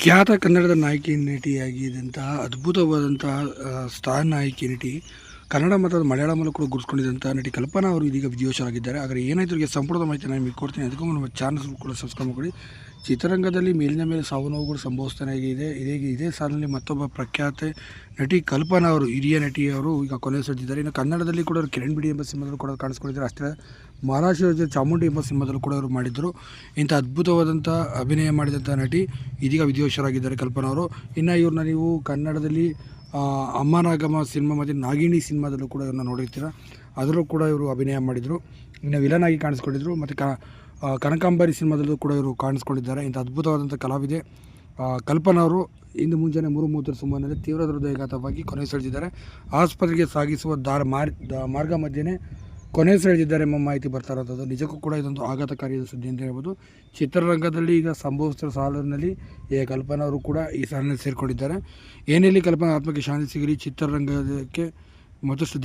ಖ್ಯಾತ ಕನ್ನಡದ ನಾಯಕಿ ನಟಿಯಾಗಿದ್ದಂತಹ ಅದ್ಭುತವಾದಂತಹ ಸ್ಥಾನ ನಾಯಕಿ ನಟಿ ಕನ್ನಡ ಮತ್ತು ಮಲಯಾಳಮಲ್ಲೂ ಕೂಡ ಗುರುತಿಸ್ಕೊಂಡಿದ್ದಂಥ ನಟಿ ಕಲ್ಪನಾ ಅವರು ಇದೀಗ ವಿಧಿವಶರಾಗಿದ್ದಾರೆ ಆದರೆ ಏನಾಯಿತು ಅವರಿಗೆ ಸಂಪೂರ್ಣ ಮಾಹಿತಿ ನಾನು ನಿಮಗೆ ಕೊಡ್ತೀನಿ. ಅದಕ್ಕೂ ನಮ್ಮ ಚಾನಲ್ ಕೂಡ ಸಬ್ಸ್ಕ್ರೈಬ್ ಮಾಡಿ ಚಿತ್ರರಂಗದಲ್ಲಿ ಮೇಲಿನ ಮೇಲೆ ಸಾವು ನೋವುಗಳು ಸಂಭವಿಸ್ತಾನೆ ಇದೆ. ಇದೇ ಇದೇ ಸಾಲಿನಲ್ಲಿ ಮತ್ತೊಬ್ಬ ಪ್ರಖ್ಯಾತ ನಟಿ ಕಲ್ಪನಾ ಅವರು, ಹಿರಿಯ ನಟಿಯವರು ಈಗ ಕೊನೆ ಸಜ್ಜಿದ್ದಾರೆ ಇನ್ನು ಕನ್ನಡದಲ್ಲಿ ಕೂಡ ಅವರು ಕಿರಣ್ ಬಿಡಿ ಎಂಬ ಸಿನಿಮಾದಲ್ಲೂ ಕೂಡ ಕಾಣಿಸ್ಕೊಂಡಿದ್ದಾರೆ. ಅಷ್ಟೇ ಮಹಾರಾಷ್ಟ್ರ ರಾಜ್ಯದ ಚಾಮುಂಡಿ ಎಂಬ ಸಿನಿಮಾದಲ್ಲೂ ಕೂಡ ಅವರು ಮಾಡಿದ್ದರು. ಇಂಥ ಅದ್ಭುತವಾದಂಥ ಅಭಿನಯ ಮಾಡಿದಂಥ ನಟಿ ಇದೀಗ ವಿಧಿವಶರಾಗಿದ್ದಾರೆ ಕಲ್ಪನಾ ಅವರು. ಇನ್ನು ಇವ್ರನ್ನ ನೀವು ಕನ್ನಡದಲ್ಲಿ ಅಮ್ಮನಾಗಮ ಸಿನಿಮಾ ಮತ್ತು ನಾಗಿಣಿ ಸಿನಿಮಾದಲ್ಲೂ ಕೂಡ ಇವ್ರನ್ನ ನೋಡಿರ್ತೀರ? ಅದರಲ್ಲೂ ಕೂಡ ಇವರು ಅಭಿನಯ ಮಾಡಿದರು. ಇನ್ನು ವಿಲನ್ ಆಗಿ ಕಾಣಿಸ್ಕೊಂಡಿದ್ರು. ಮತ್ತು ಕ ಕನಕಾಂಬರಿ ಸಿನಿಮಾದಲ್ಲೂ ಕೂಡ ಇವರು ಕಾಣಿಸ್ಕೊಂಡಿದ್ದಾರೆ. ಇಂಥ ಅದ್ಭುತವಾದಂಥ ಕಲಾವಿದೆ ಕಲ್ಪನಾ ಅವರು ಇಂದು ಮುಂಜಾನೆ ಮೂರು ಮೂವತ್ತರ ಸುಮಾರಿನಲ್ಲಿ ತೀವ್ರ ಹೃದಯಘಾತವಾಗಿ ಸೆಳೆದಿದ್ದಾರೆ ಆಸ್ಪತ್ರೆಗೆ ಸಾಗಿಸುವ ದಾರ ಮಾರ್ಗ ದ- ಮಾರ್ಗ ಸೆಳೆದಿದ್ದಾರೆ ಎಂಬ ಮಾಹಿತಿ ಬರ್ತಾ ಇರೋದು. ನಿಜಕ್ಕೂ ಕೂಡ ಇದೊಂದು ಆಘಾತಕಾರಿ ಸುದ್ದಿ ಅಂತ ಹೇಳ್ಬೋದು. ಚಿತ್ರರಂಗದಲ್ಲಿ ಈಗ ಸಂಭವಿಸಿದ ಸಾಲಿನಲ್ಲಿ ಎ ಕಲ್ಪನಾ ಅವರು ಕೂಡ ಈ ಸಾಲಿನಲ್ಲಿ ಸೇರಿಕೊಂಡಿದ್ದಾರೆ. ಏನೆಲ್ಲಿ ಕಲ್ಪನಾ ಆತ್ಮಕ್ಕೆ ಶಾಂತಿ ಸಿಗಲಿ, ಚಿತ್ರರಂಗಕ್ಕೆ ಮತ್ತಷ್ಟು